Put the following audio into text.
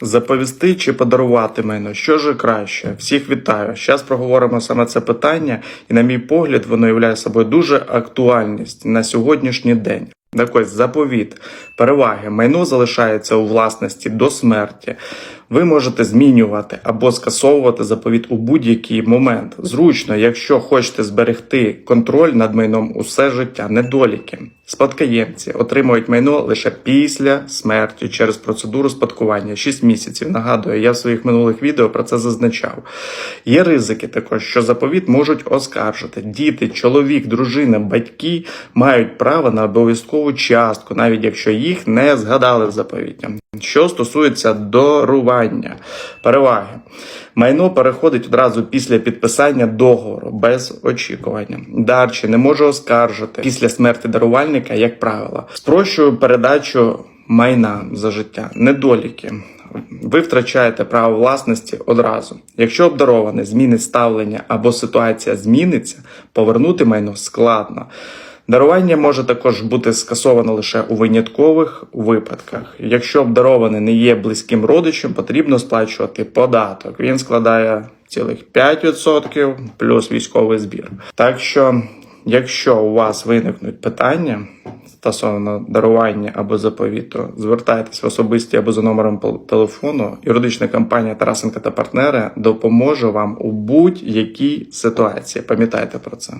Заповісти чи подарувати майно, що ж краще? Всіх вітаю. Зараз проговоримо саме це питання, і, на мій погляд, воно являє собою дуже актуальність на сьогоднішній день. Так ось заповіт, переваги, майно залишається у власності до смерті. Ви можете змінювати або скасовувати заповіт у будь-який момент. Зручно, якщо хочете зберегти контроль над майном усе життя, недоліки. Спадкоємці отримують майно лише після смерті через процедуру спадкування 6 місяців. Нагадую, я в своїх минулих відео про це зазначав. Є ризики також, що заповіт можуть оскаржити. Діти, чоловік, дружина, батьки мають право на обов'язкову частку, навіть якщо їх не згадали в заповіті. Що стосується дарування, переваги. Майно переходить одразу після підписання договору без очікування. Дарчі не може оскаржити після смерті дарувальника, як правило. Спрощую передачу майна за життя. Недоліки. Ви втрачаєте право власності одразу. Якщо обдарований змінить ставлення або ситуація зміниться, повернути майно складно. Дарування може також бути скасовано лише у виняткових випадках. Якщо обдарований не є близьким родичем, потрібно сплачувати податок. Він складає цілих 5% плюс військовий збір. Так що, якщо у вас виникнуть питання стосовно дарування або заповіту, звертайтесь в особисті або за номером телефону. Юридична компанія Тарасенка та партнери допоможе вам у будь-якій ситуації. Пам'ятайте про це.